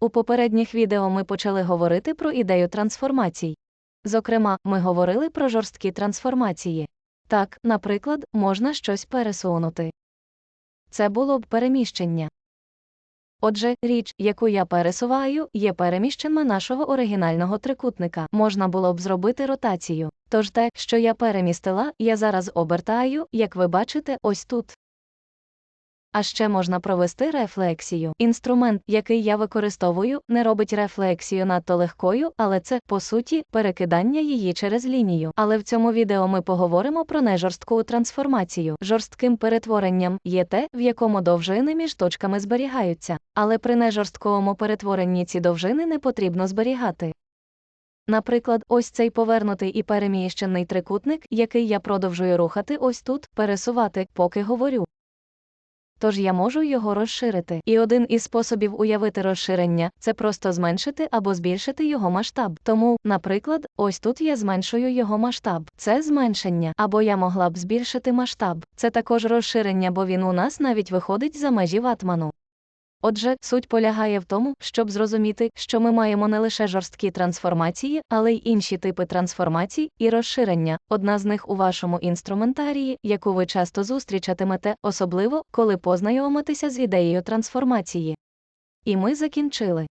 У попередніх відео ми почали говорити про ідею трансформацій. Зокрема, ми говорили про жорсткі трансформації. Так, наприклад, можна щось пересунути. Це було б переміщення. Отже, річ, яку я пересуваю, є переміщенням нашого оригінального трикутника. Можна було б зробити ротацію. Тож те, що я перемістила, я зараз обертаю, як ви бачите, ось тут. А ще можна провести рефлексію. Інструмент, який я використовую, не робить рефлексію надто легкою, але це, по суті, перекидання її через лінію. Але в цьому відео ми поговоримо про нежорстку трансформацію. Жорстким перетворенням є те, в якому довжини між точками зберігаються. Але при нежорсткому перетворенні ці довжини не потрібно зберігати. Наприклад, ось цей повернутий і переміщений трикутник, який я продовжую рухати ось тут, пересувати, поки говорю. Тож я можу його розширити. І один із способів уявити розширення це просто зменшити або збільшити його масштаб. Тому, наприклад, ось тут я зменшую його масштаб. Це зменшення. Або я могла б збільшити масштаб. Це також розширення, бо він у нас навіть виходить за межі ватману. Отже, суть полягає в тому, щоб зрозуміти, що ми маємо не лише жорсткі трансформації, але й інші типи трансформацій і розширення. Одна з них у вашому інструментарії, яку ви часто зустрічатимете, особливо коли познайомитеся з ідеєю трансформації. І ми закінчили.